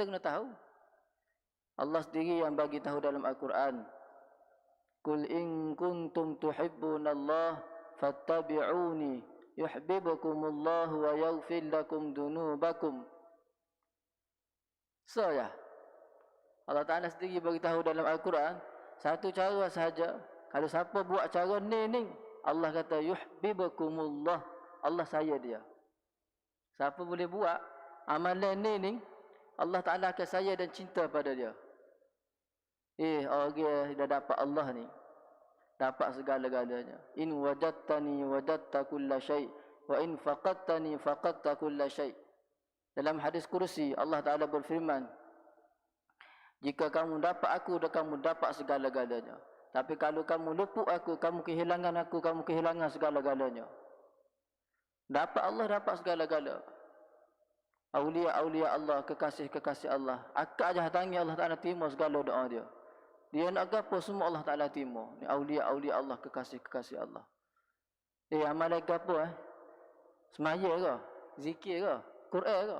kita kena tahu. Allah sendiri yang bagi tahu dalam Al-Quran. Kul in kuntum tuhibbunallah fattabi'uni yuhibbukumullah wa yaghfir lakum dunubakum. So ya. Allah Ta'ala sendiri bagi tahu dalam Al-Quran. Satu cara sahaja. Kalau siapa buat cara ni ni. Allah kata yuhibbukumullah. Allah saya dia. Siapa boleh buat amalan ni ni. Allah Ta'ala akan saya dan cinta pada dia. Eh, orang okay, dah dapat Allah ni. Dapat segala-galanya. In wajadtani wajadta kulla syai' wa in faqadtani faqadta kulla syai'. Dalam hadis kursi Allah Taala berfirman, jika kamu dapat aku, dan kamu dapat segala-galanya. Tapi kalau kamu luput aku, kamu kehilangan aku, kamu kehilangan segala-galanya. Dapat Allah, dapat segala-galanya. Aulia-aulia Allah, kekasih-kekasih Allah. Akak aja tangi Allah Ta'ala timur segala doa dia. Dia nak gapo semua Allah Taala timur. Ni aulia-aulia Allah kekasih-kekasih Allah. Eh amal gapo eh? Semaya ke? Zikir ke? Quran ke?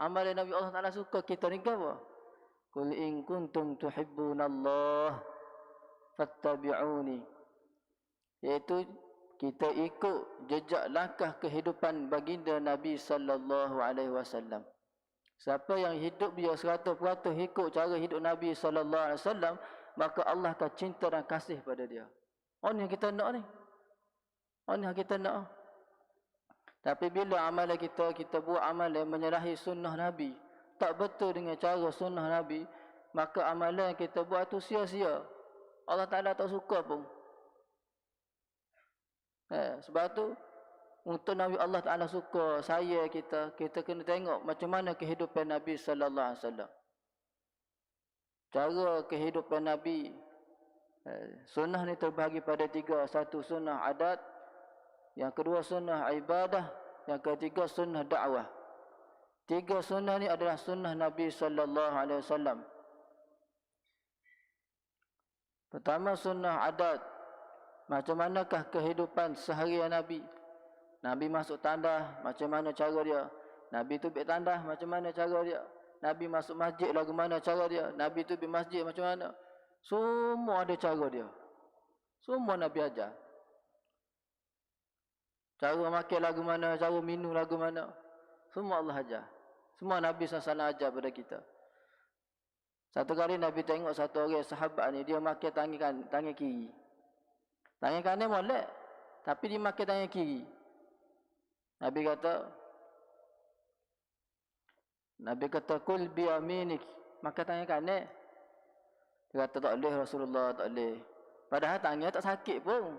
Amal Nabi Allah Taala suka kita ni gapo? Qul in kuntum tuhibbunallah fattabi'uni. Iaitu kita ikut jejak langkah kehidupan baginda Nabi sallallahu alaihi wasallam. Siapa yang hidup dia 100% ikut cara hidup Nabi sallallahu alaihi wasallam, maka Allah akan cinta dan kasih pada dia. Oh ni yang kita nak ni. Oh ni yang kita nak. Tapi bila amalan kita, kita buat amalan menyerahi sunnah Nabi. Tak betul dengan cara sunnah Nabi. Maka amalan yang kita buat tu sia-sia. Allah Ta'ala tak suka pun. Eh, sebab tu, untuk Nabi Allah Ta'ala suka saya kita, kita kena tengok macam mana kehidupan Nabi Sallallahu Alaihi Wasallam. Cara kehidupan Nabi eh, sunnah ni terbahagi pada tiga. Satu sunnah adat. Yang kedua sunnah ibadah. Yang ketiga sunnah dakwah. Tiga sunnah ni adalah sunnah Nabi sallallahu alaihi wasallam. Pertama sunnah adat macam manakah kehidupan seharian Nabi Nabi masuk tandas macam mana cara dia Nabi tu ambil tandas macam mana cara dia Nabi masuk masjid lagu mana cara dia. Nabi tu pergi masjid macam mana. Semua ada cara dia. Semua Nabi ajar. Cara makan lagu mana, cara minum lagu mana. Semua Allah ajar. Semua Nabi SAW ajar pada kita. Satu kali Nabi tengok satu orang sahabat ni, dia makan tangan, kan, tangan kiri. Tangan kanan molek. Tapi dia makan tangan kiri. Nabi kata, Nabi kata kul bi aminik. Maka tanya kanan. Dia kata tak boleh Rasulullah tak boleh. Padahal tangan tak sakit pun.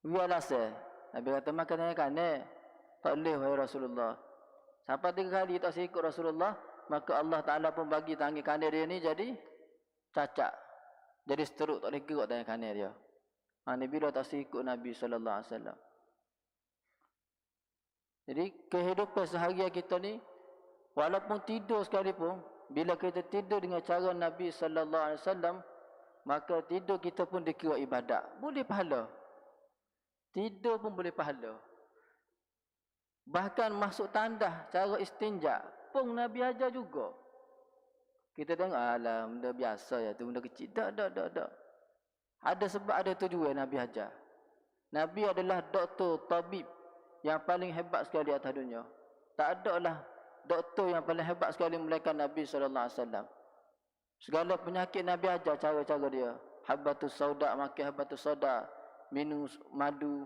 Biarlah saya. Nabi kata maka tanya kanan. Tak boleh wahai Rasulullah. Sampai tiga kali tak sikut Rasulullah. Maka Allah Ta'ala pun bagi tangan kanan dia ni jadi cacat. Jadi seteruk tak boleh gerak tangan kanan dia. Ha, ni bila tak sikut Nabi Sallallahu Alaihi Wasallam. Jadi kehidupan seharian kita ni Walaupun tidur sekalipun, bila kita tidur dengan cara Nabi sallallahu alaihi wasallam, maka tidur kita pun dikira ibadat. Boleh pahala. Tidur pun boleh pahala. Bahkan masuk tandah cara istinja pun Nabi ajar juga. Kita tengok alah benda biasa ya tu benda kecil. Tak tak tak tak. Ada sebab ada tujuan Nabi ajar. Nabi adalah doktor tabib yang paling hebat sekali atas dunia. Tak ada lah doktor yang paling hebat sekali melainkan Nabi sallallahu alaihi wasallam. Segala penyakit Nabi ajar cara-cara dia. Habbatus sauda makan habbatus sauda, minum madu,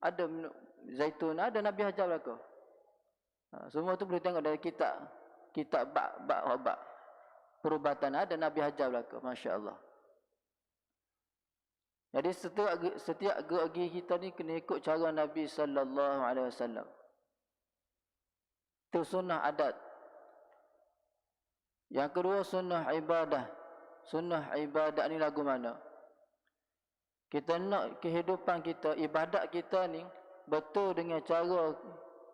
ada minum zaitun, ada Nabi ajar mereka. Ha, semua tu boleh tengok dari kitab kitab bab bab. Perubatan ada Nabi ajar mereka, masya-Allah. Jadi setiap setiap gerak kita ni kena ikut cara Nabi sallallahu alaihi wasallam. Itu sunnah adat. Yang kedua sunnah ibadah. Sunnah ibadah ni lagu mana? Kita nak kehidupan kita, ibadat kita ni betul dengan cara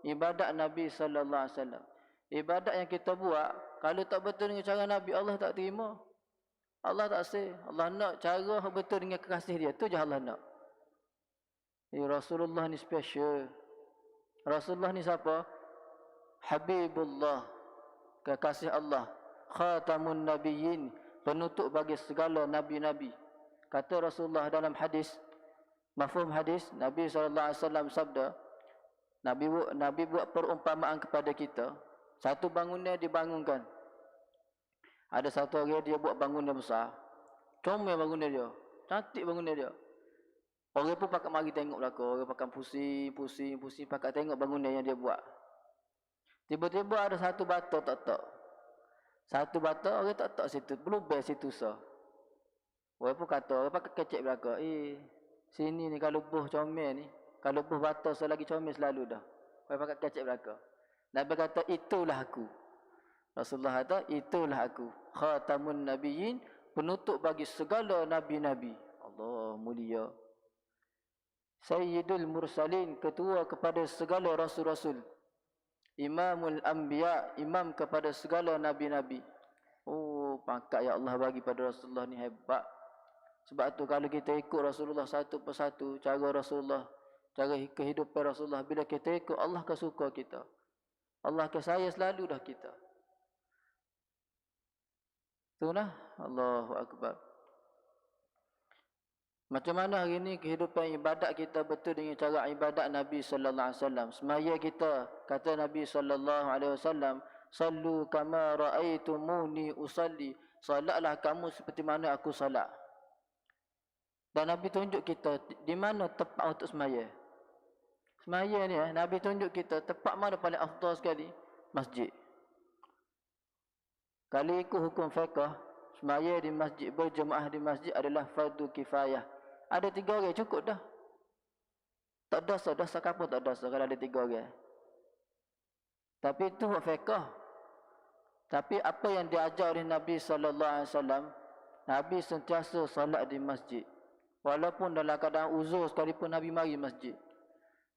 ibadat Nabi sallallahu alaihi wasallam. Ibadat yang kita buat kalau tak betul dengan cara Nabi Allah tak terima. Allah tak say. Allah nak cara betul dengan kekasih dia. Tu je Allah nak. Ya Rasulullah ni special. Rasulullah ni siapa? Habibullah kekasih Allah khatamun nabiyyin, penutup bagi segala nabi-nabi. Kata Rasulullah dalam hadis, mafhum hadis, Nabi SAW sabda, Nabi, Nabi buat perumpamaan kepada kita, satu bangunan dibangunkan. Ada satu orang dia buat bangunan besar. Comel bangunan dia. Cantik bangunan dia. Orang pun pakat mari tengok belakang. Orang pakat pusing, pusing, pusing. Pakat tengok bangunan yang dia buat. Tiba-tiba ada satu batu tak tak. Satu batu orang tak tak situ. Belum best situ sah. Orang pun kata, orang pakai kecek belakang. Eh, sini ni kalau buh comel ni. Kalau buh batu selagi comel selalu dah. Orang pakai kecek belakang. Nabi kata, itulah aku. Rasulullah kata, itulah aku. Khatamun Nabiyyin, penutup bagi segala Nabi-Nabi. Allah mulia. Sayyidul Mursalin, ketua kepada segala Rasul-Rasul. Imamul Anbiya, imam kepada segala Nabi-Nabi. Oh, pangkat ya Allah bagi pada Rasulullah ni hebat. Sebab tu kalau kita ikut Rasulullah satu persatu, cara Rasulullah, cara kehidupan Rasulullah, bila kita ikut Allah akan suka kita. Allah akan sayang selalu dah kita. Tu nah, Allahu Akbar. Macam mana hari ini kehidupan ibadat kita betul dengan cara ibadat Nabi sallallahu alaihi wasallam. Semaya kita kata Nabi sallallahu alaihi wasallam, "Sallu kama raaitumuni usalli." Salatlah kamu seperti mana aku salat. Dan Nabi tunjuk kita di mana tempat untuk semaya. Semaya ni eh, Nabi tunjuk kita tempat mana paling afdal sekali? Masjid. Kali ikut hukum fiqh, semaya di masjid, berjemaah di masjid adalah fardu kifayah. Ada tiga orang cukup dah. Tak dosa, dosa kapur tak dosa kalau ada tiga orang. Tapi itu fiqh. Tapi apa yang diajar oleh Nabi sallallahu alaihi wasallam, Nabi sentiasa solat di masjid. Walaupun dalam keadaan uzur sekalipun Nabi mari masjid.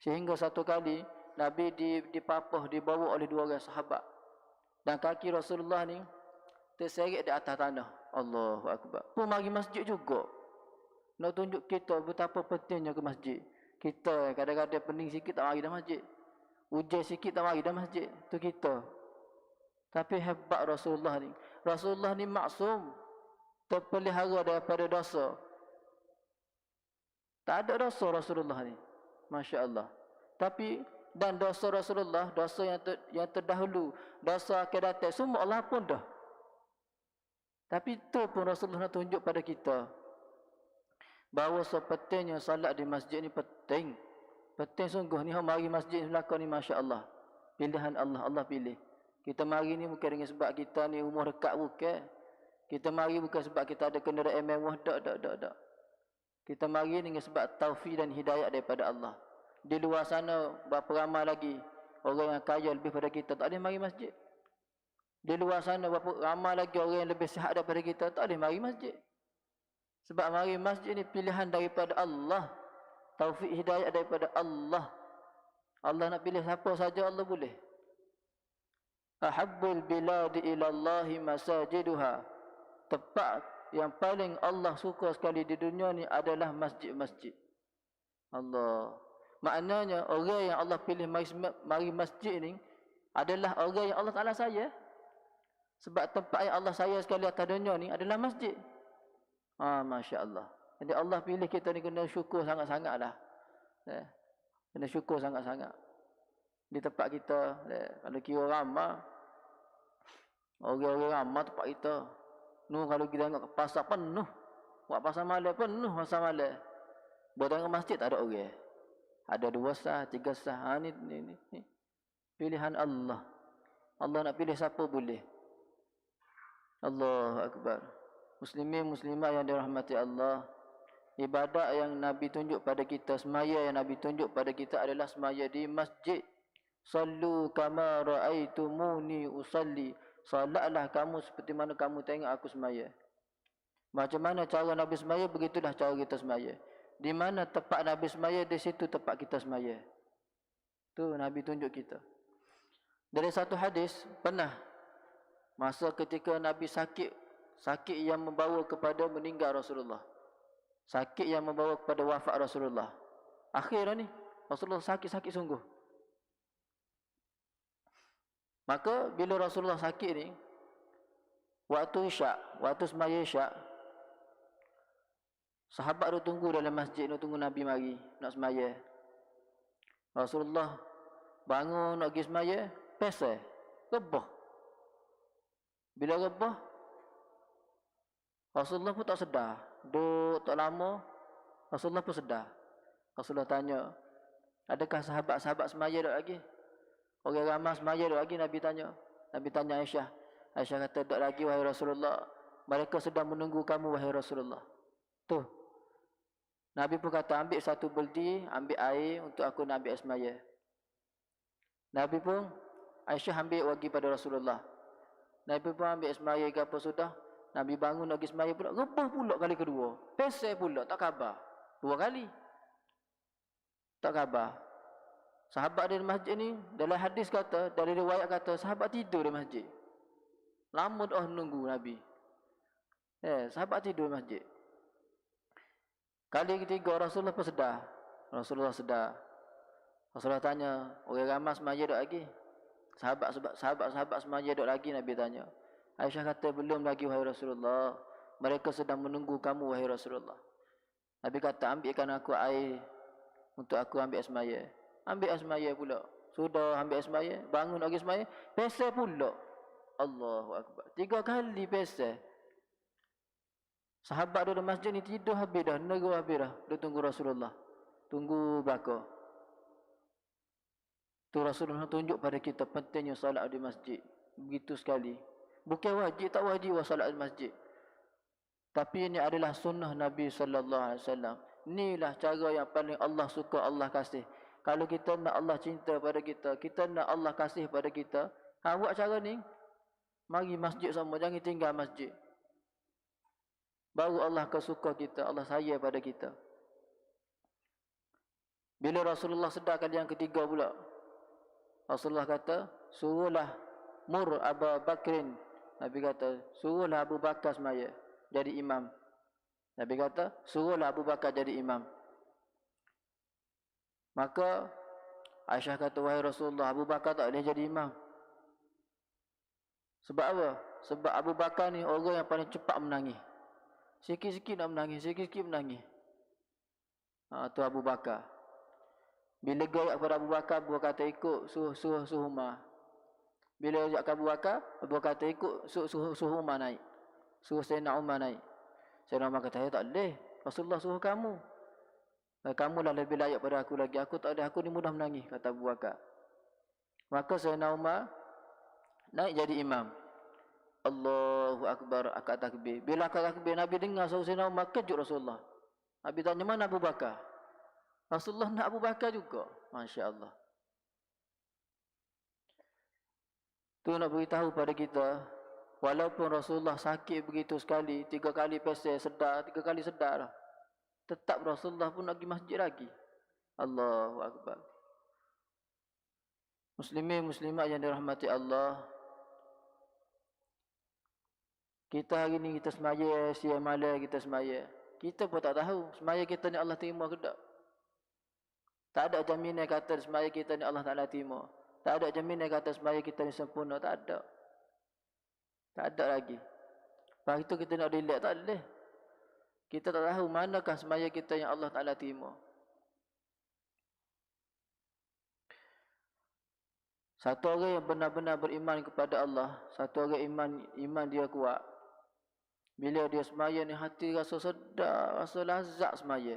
Sehingga satu kali Nabi dipapah, dibawa oleh dua orang sahabat. Dan kaki Rasulullah ni terseret di atas tanah. Allahu Akbar. Pun mari masjid juga. Nak tunjuk kita betapa pentingnya ke masjid. Kita kadang-kadang pening sikit tak mari dah masjid. Ujian sikit tak mari dah masjid. Tu kita. Tapi hebat Rasulullah ni. Rasulullah ni maksum. Terpelihara daripada dosa. Tak ada dosa Rasulullah ni. Masya Allah. Tapi dan dosa Rasulullah, dosa yang ter, yang terdahulu, dosa akan datang, semua Allah pun dah. Tapi itu pun Rasulullah nak tunjuk pada kita. Bahawa sepentingnya salat di masjid ni penting. Penting sungguh ni mari masjid belakang ni Masya Allah. Pilihan Allah, Allah pilih. Kita mari ni bukan dengan sebab kita ni umur dekat bukan. Kita mari bukan sebab kita ada kenderaan mewah. Tak, tak, tak, tak. Kita mari dengan sebab taufik dan hidayah daripada Allah. Di luar sana berapa ramai lagi orang yang kaya lebih pada kita tak boleh mari masjid. Di luar sana berapa ramai lagi orang yang lebih sihat daripada kita tak boleh mari masjid. Sebab mari masjid ni pilihan daripada Allah. Taufik hidayah daripada Allah. Allah nak pilih siapa saja Allah boleh. Ahabbul biladi ila Allahi masajiduha. Tepat yang paling Allah suka sekali di dunia ni adalah masjid-masjid. Allah. Maknanya orang yang Allah pilih mari masjid ni adalah orang yang Allah Taala saya. Sebab tempat yang Allah saya sekali atas dunia ni adalah masjid. Ah, masya Allah. Jadi Allah pilih kita ni kena syukur sangat-sangat lah. Eh, kena syukur sangat-sangat. Di tempat kita, eh, kalau kira ramah, orang-orang ramah tempat kita, Nu kalau kita tengok pasar penuh. Buat pasar malam penuh pasar malam. Buat tengok masjid tak ada orang. Ada dua sah, tiga sah. Ha, ni, ni, ni. Pilihan Allah. Allah nak pilih siapa boleh. Allah Akbar. Muslimin muslimah yang dirahmati Allah. Ibadat yang Nabi tunjuk pada kita, semaya yang Nabi tunjuk pada kita adalah semaya di masjid. Sallu kama ra'aitumuni usalli. Salatlah kamu seperti mana kamu tengok aku semaya. Macam mana cara Nabi semaya, begitulah cara kita semaya. Di mana tempat Nabi semaya, di situ tempat kita semaya. Tu Nabi tunjuk kita. Dari satu hadis, pernah masa ketika Nabi sakit, sakit yang membawa kepada meninggal Rasulullah. Sakit yang membawa kepada wafat Rasulullah. Akhirnya ni, Rasulullah sakit-sakit sungguh. Maka bila Rasulullah sakit ni, Waktu isyak, waktu semaya isyak, sahabat tu tunggu dalam masjid, tu tunggu Nabi mari nak semaya. Rasulullah bangun nak pergi semaya, pesel, rebah. Bila rebah, Rasulullah pun tak sedar. Duduk tak lama, Rasulullah pun sedar. Rasulullah tanya, adakah sahabat-sahabat semaya duduk lagi? Orang ramai semaya duduk lagi, Nabi tanya. Nabi tanya Aisyah. Aisyah kata, duduk lagi wahai Rasulullah. Mereka sedang menunggu kamu wahai Rasulullah. Tu. Nabi pun kata, ambil satu beldi, ambil air untuk aku nak ambil semaya. Nabi pun, Aisyah ambil wagi pada Rasulullah. Nabi pun ambil semaya ke apa sudah. Nabi bangun lagi semaya pula. Rebah pula kali kedua. Pesel pula, tak khabar. Dua kali. Tak khabar. Sahabat di masjid ni, dalam hadis kata, dari riwayat kata, sahabat tidur di masjid. Lama dah nunggu Nabi. Eh, sahabat tidur di masjid. Kali ketiga Rasulullah pun sedar. Rasulullah sedar. Rasulullah tanya, orang ramai semaya duduk lagi? Sahabat sahabat sahabat semaya duduk lagi Nabi tanya. Aisyah kata belum lagi wahai Rasulullah. Mereka sedang menunggu kamu wahai Rasulullah. Nabi kata ambilkan aku air untuk aku ambil semaya. Ambil semaya pula. Sudah ambil semaya, bangun lagi semaya, pesel pula. Allahu akbar. Tiga kali pesel. Sahabat di masjid ni tidur habis dah, neru habis dah. Dia tunggu Rasulullah. Tunggu belakang. Tu Rasulullah tunjuk pada kita pentingnya salat di masjid. Begitu sekali. Bukan wajib, tak wajib wa salat di masjid. Tapi ini adalah sunnah Nabi sallallahu alaihi wasallam. Inilah cara yang paling Allah suka, Allah kasih. Kalau kita nak Allah cinta pada kita, kita nak Allah kasih pada kita, ha, buat cara ni. Mari masjid sama, jangan tinggal masjid. Baru Allah kesuka kita, Allah sayang pada kita. Bila Rasulullah sedarkan yang ketiga pula. Rasulullah kata, suruhlah mur Abu Bakrin. Nabi kata, suruhlah Abu Bakar semaya jadi imam. Nabi kata, suruhlah Abu Bakar jadi imam. Maka Aisyah kata, wahai Rasulullah, Abu Bakar tak boleh jadi imam. Sebab apa? Sebab Abu Bakar ni orang yang paling cepat menangis. Sikit-sikit nak menangis, sikit-sikit menangis. Ha, tu Abu Bakar. Bila gaya kepada Abu Bakar, Abu Bakar kata ikut suhu suhu suhu ma. Bila ajak Abu Bakar, Abu Bakar kata ikut suhu suhu suhu ma naik. Suruh Sayyidina Umar naik. Sayyidina Umar kata, ya tak boleh. Rasulullah suruh kamu. Eh, kamu lah lebih layak pada aku lagi. Aku tak ada, aku ni mudah menangis, kata Abu Bakar. Maka Sayyidina Umar naik jadi imam. Allahu Akbar, akad takbir. Bila akad takbir, Nabi dengar suruh Sayyidina Umar, kejut Rasulullah. Nabi tanya, mana Abu Bakar? Rasulullah nak Abu Bakar juga. Masya Allah. Tu nak beritahu pada kita, Walaupun Rasulullah sakit begitu sekali, tiga kali pesel sedar, tiga kali sedar lah. Tetap Rasulullah pun pergi masjid lagi. Allahu Akbar. Muslimin muslimat yang dirahmati Allah. Kita hari ni kita semaya, siang malam kita semaya. Kita pun tak tahu semaya kita ni Allah terima ke tak. Tak ada jaminan kata semaya kita ni Allah Ta'ala terima. Tak ada jaminan kata semaya kita ni sempurna. Tak ada. Tak ada lagi. Lepas itu kita nak relax tak boleh. Kita tak tahu manakah semaya kita yang Allah Ta'ala terima. Satu orang yang benar-benar beriman kepada Allah. Satu orang iman iman dia kuat. Bila dia semaya ni hati rasa sedar, rasa lazat semaya.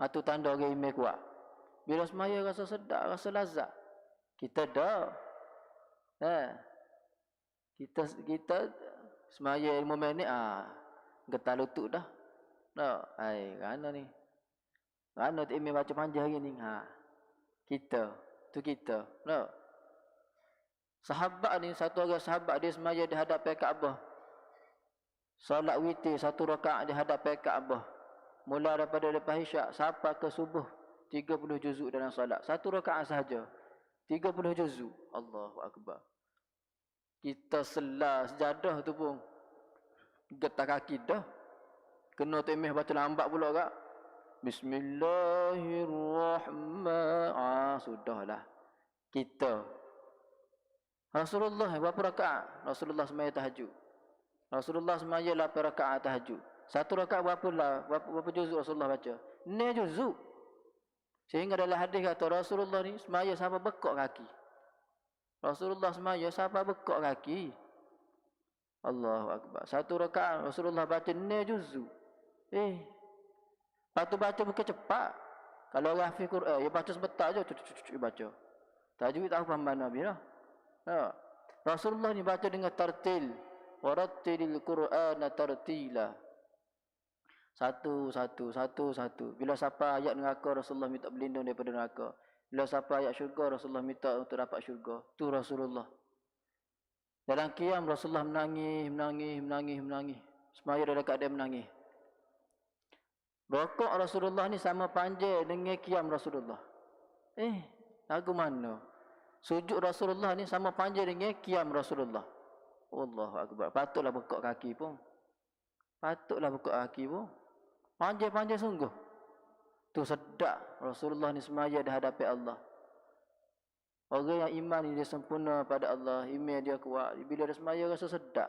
Itu tanda orang iman kuat. Bila semaya rasa sedar, rasa lazat. Kita dah. Eh, kita kita semaya ilmu minit ah getar lutut dah. Tak, ai kerana ni. Kerana tak imam baca panjang hari ni. Ha. Kita, tu kita. Tak. Sahabat ni satu orang sahabat dia semaya di hadapan Kaabah. Salat witir satu rakaat di hadapan Kaabah. Mula daripada lepas isyak sampai ke subuh 30 juzuk dalam solat. Satu rakaat sahaja. 30 juzuk. Allahu akbar. Kita selah sejadah tu pun getar kaki dah. Kena temeh baca lambat pula kak. Bismillahirrahmanirrahim. Ah, sudahlah. Kita. Rasulullah berapa rakaat? Rasulullah semaya tahajud. Rasulullah semaya 8 rakaat tahajud. Satu rakaat berapa lah? Berapa, berapa juzuk Rasulullah baca? Ni juzuk. Sehingga dalam hadis kata Rasulullah ni semaya sampai bekok kaki. Rasulullah semaya sampai bekok kaki. Allahu Akbar. Satu rakaat Rasulullah baca ni juzuk. Eh. Lepas tu baca bukan cepat. Kalau orang hafiz Quran, dia baca sebentar je. Dia baca. Tajwid tak faham mana bila. Ha. Rasulullah ni baca dengan tartil. Warattilil Qur'ana tartila. Satu, satu, satu, satu. Bila siapa ayat neraka, Rasulullah minta berlindung daripada neraka. Bila siapa ayat syurga, Rasulullah minta untuk dapat syurga. Tu Rasulullah. Dalam kiam, Rasulullah menangis, menangis, menangis, menangis. Semaya dia dekat dia menangis. Rokok Rasulullah ni sama panjang dengan kiam Rasulullah. Eh, lagu mana? Sujud Rasulullah ni sama panjang dengan kiam Rasulullah. Allah Akbar. Patutlah bekok kaki pun. Patutlah bekok kaki pun. Panjang-panjang sungguh. Tu sedap Rasulullah ni semaya di hadapan Allah. Orang yang iman ni dia sempurna pada Allah. Iman dia kuat. Bila dia semaya rasa sedap.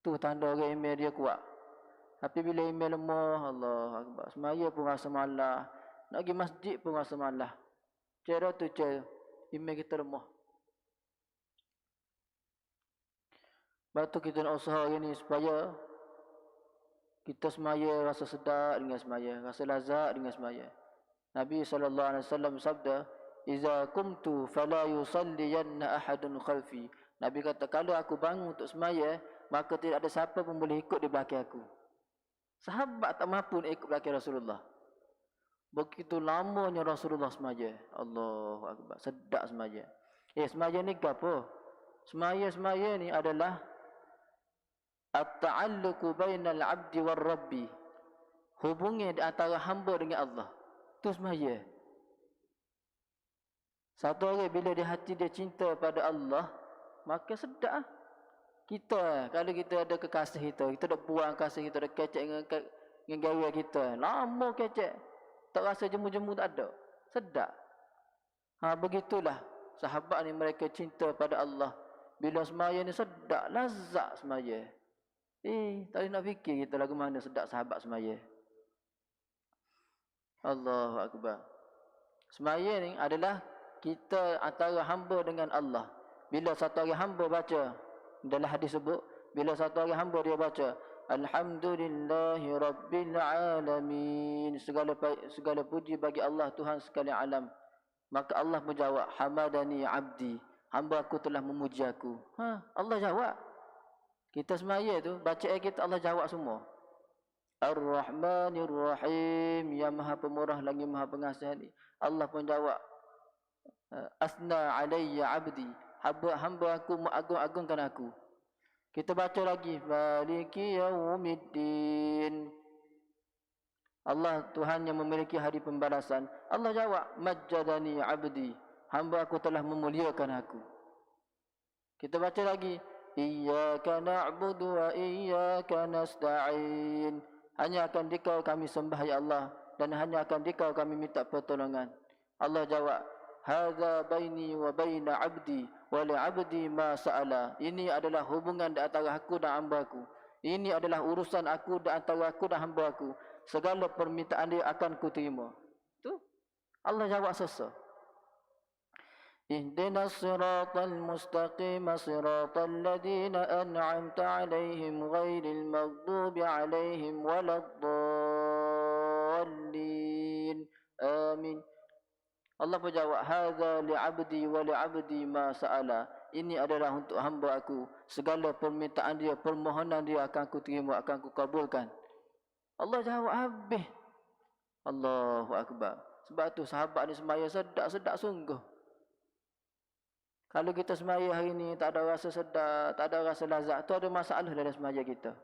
Tu tanda orang iman dia kuat. Tapi bila iman lemah, Allah Akbar. Semaya pun rasa malah. Nak pergi masjid pun rasa malah. Cara tu cara. Iman kita lemah. Batu kita nak usaha hari ni supaya kita semaya rasa sedap dengan semaya, rasa lazat dengan semaya. Nabi sallallahu alaihi wasallam sabda, "Iza kumtu fala yusalliyanna ahadun khalfi." Nabi kata kalau aku bangun untuk semaya, maka tidak ada siapa pun boleh ikut di belakang aku. Sahabat tak mampu nak ikut belakang Rasulullah. Begitu lamanya Rasulullah semaya. Allahu akbar. Sedap semaya. Eh semaya ni apa? Semaya-semaya ni adalah At-ta'alluqu bainal 'abdi war rabbi. Hubungan di antara hamba dengan Allah. Tu semaya. Satu orang bila di hati dia cinta pada Allah, maka sedap ah. Kita, kalau kita ada kekasih kita, kita dah buang kasih kita, dah kecek dengan, dengan gaya kita. Lama kecek. Tak rasa jemu-jemu tak ada. Sedap. Ha, begitulah. Sahabat ni mereka cinta pada Allah. Bila semaya ni sedap, lazat semaya. Eh, tak nak fikir kita lagu mana sedap sahabat semaya. Allahu Akbar. Semaya ni adalah kita antara hamba dengan Allah. Bila satu hari hamba baca, dalam hadis sebut, bila satu hari hamba dia baca, Alhamdulillahi Rabbil Alamin. Segala, segala puji bagi Allah Tuhan sekalian alam. Maka Allah menjawab, Hamadani Abdi. Hamba aku telah memuji aku. Ha, Allah jawab. Kita semaya tu baca ayat Allah jawab semua. Ar-Rahmanir Rahim yang Maha Pemurah lagi Maha Pengasih ni. Allah pun jawab. Eh, Asna alayya abdi. Hamba, hamba aku mengagung-agungkan aku. Kita baca lagi. Maliki yaumiddin. Allah Tuhan yang memiliki hari pembalasan. Allah jawab. Majjadani abdi. Hamba aku telah memuliakan aku. Kita baca lagi. Iyyaka na'budu wa iyyaka nasta'in. Hanya akan dikau kami sembah ya Allah dan hanya akan dikau kami minta pertolongan. Allah jawab, "Hadza baini wa baina 'abdi wa 'abdi ma sa'ala." Ini adalah hubungan di antara aku dan hamba-Ku. Ini adalah urusan aku dan antara aku dan hamba-Ku. Segala permintaan dia akan ku terima. Tu Allah jawab sesuatu. اهدنا الصراط المستقيم صراط الذين أنعمت عليهم غير المغضوب عليهم ولا الضالين آمين Allah berjawab hadza li'abdi wa li'abdi ma sa'ala ini adalah untuk hamba aku segala permintaan dia permohonan dia akan aku terima akan aku kabulkan Allah jawab habis Allahu akbar sebab tu sahabat ni semaya sedap-sedap sungguh kalau kita semaya hari ini tak ada rasa sedar, tak ada rasa lazat, tu ada masalah dalam semaya kita.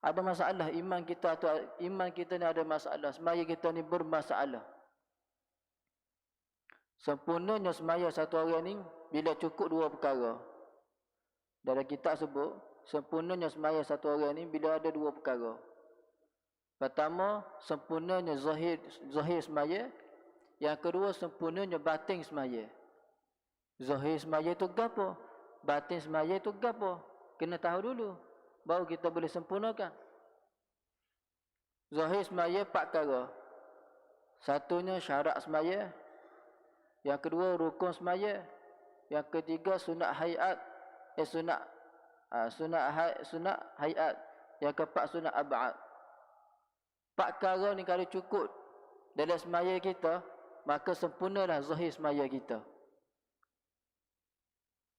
Ada masalah iman kita tu iman kita ni ada masalah, semaya kita ni bermasalah. Sempurnanya semaya satu hari ni bila cukup dua perkara. Dalam kitab sebut, sempurnanya semaya satu hari ni bila ada dua perkara. Pertama, sempurnanya zahir zahir semaya. Yang kedua, sempurnanya batin semaya. Zahir semaya itu gapo? Batin semaya itu gapo? Kena tahu dulu. Baru kita boleh sempurnakan. Zahir semaya empat perkara. Satunya syarat semaya. Yang kedua rukun semaya. Yang ketiga sunat hayat. Eh sunat uh, sunat hay, sunat hayat. Yang keempat sunat abad. Empat perkara ni kalau cukup dalam semaya kita, maka sempurnalah zahir semaya kita.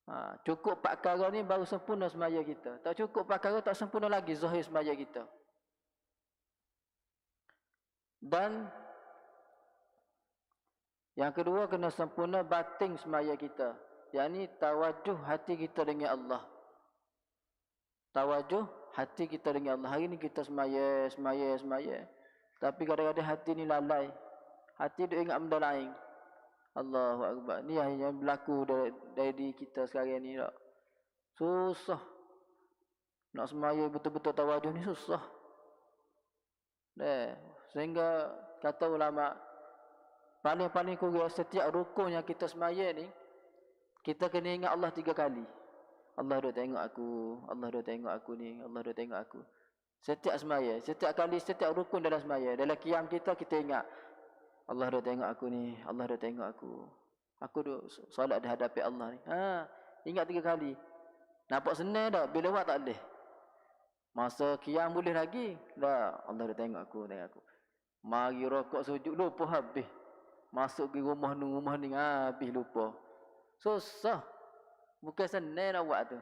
Ha, cukup perkara ni baru sempurna semaya kita. Tak cukup perkara tak sempurna lagi zahir semaya kita. Dan yang kedua kena sempurna batin semaya kita. Yang ni tawajuh hati kita dengan Allah. Tawajuh hati kita dengan Allah. Hari ni kita semaya, semaya, semaya. Tapi kadang-kadang hati ni lalai. Hati duk ingat benda lain. Allahu Akbar. Ni yang berlaku dari, dari diri kita sekarang ni tak. Susah. Nak semaya betul-betul tawajuh ni susah. Deh. Sehingga kata ulama paling-paling kurang setiap rukun yang kita semaya ni kita kena ingat Allah tiga kali. Allah dah tengok aku, Allah dah tengok aku ni, Allah dah tengok aku. Setiap semaya, setiap kali, setiap rukun dalam semaya, dalam kiam kita, kita ingat. Allah dah tengok aku ni, Allah dah tengok aku. Aku duduk solat hadapi Allah ni. Ha, ingat tiga kali. Nampak senang tak? Bila buat tak boleh. Masa kiam boleh lagi. Dah, Allah dah tengok aku, tengok aku. Mari rokok sujud, lupa habis. Masuk ke rumah ni, rumah ni, habis lupa. Susah. Bukan senang nak buat tu.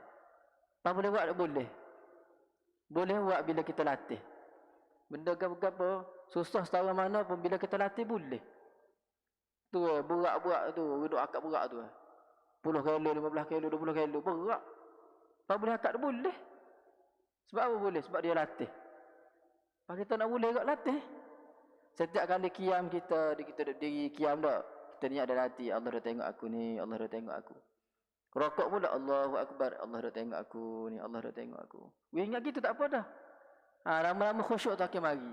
Apa boleh buat tak boleh. Boleh buat bila kita latih. Benda apa-apa. Susah setara mana pun bila kita latih boleh. Tu berat-berat tu. Duduk akak berat tu eh. 10 kilo, 15 kilo, 20 kilo. Berat. Apa boleh akak tu boleh. Sebab apa boleh? Sebab dia latih. Apa kita nak boleh kat latih? Setiap kali kiam kita, kita diri kiam tak? Kita ni ada hati. Allah dah tengok aku ni. Allah dah tengok aku. Rokok pula Allahu Akbar. Allah dah tengok aku ni. Allah dah tengok aku. We ingat gitu tak apa dah. Ha, lama-lama khusyuk tak akan mari.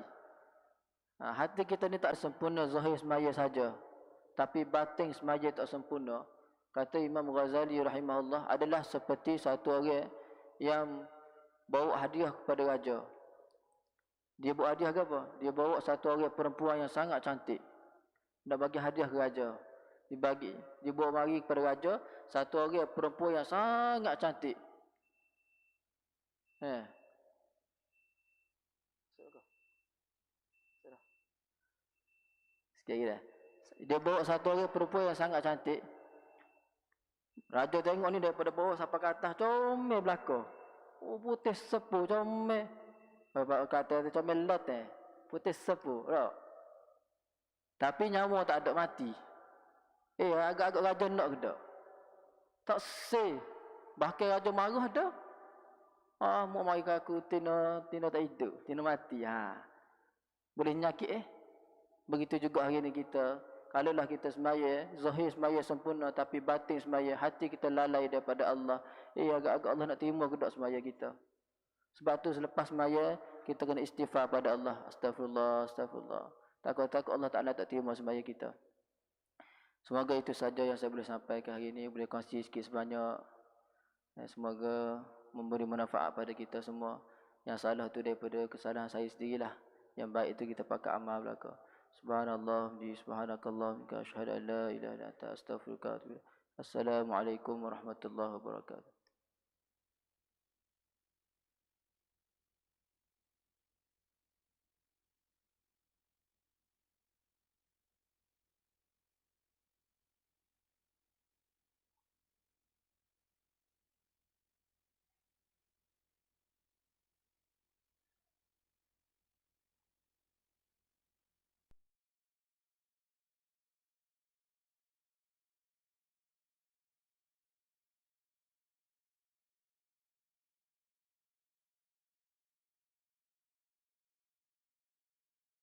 Ha, hati kita ni tak sempurna zahir semaya saja. Tapi batin semaya tak sempurna. Kata Imam Ghazali rahimahullah adalah seperti satu orang yang bawa hadiah kepada raja. Dia bawa hadiah ke apa? Dia bawa satu orang perempuan yang sangat cantik. Nak bagi hadiah ke raja dibagi dibawa mari kepada raja satu orang perempuan yang sangat cantik eh Lagi Dia bawa satu orang perempuan yang sangat cantik. Raja tengok ni daripada bawah sampai ke atas. Comel belakang. Oh putih sepu comel. Bapak kata tu comel lot eh. Putih sepu. Tak? Tapi nyawa tak ada mati. Eh, agak-agak raja nak ke tak? Tak say. Bahkan raja marah dah. Ah, mau mari aku tina tina tak hidup, tina mati. Ha. Boleh nyakit eh. Begitu juga hari ni kita. Kalaulah kita semaya, zahir semaya sempurna tapi batin semaya, hati kita lalai daripada Allah. Eh, agak-agak Allah nak terima ke tak semaya kita. Sebab tu selepas semaya, kita kena istighfar pada Allah. Astagfirullah, astagfirullah. Takut-takut Allah Ta'ala tak terima semaya kita. Semoga itu saja yang saya boleh sampaikan hari ini. Boleh kongsi sikit sebanyak. Dan semoga memberi manfaat pada kita semua. Yang salah itu daripada kesalahan saya sendirilah. Yang baik itu kita pakai amal سبحان الله بي سبحانك اللهم أشهد أن لا إله إلا أنت أستغفرك وأتوب السلام عليكم ورحمة الله وبركاته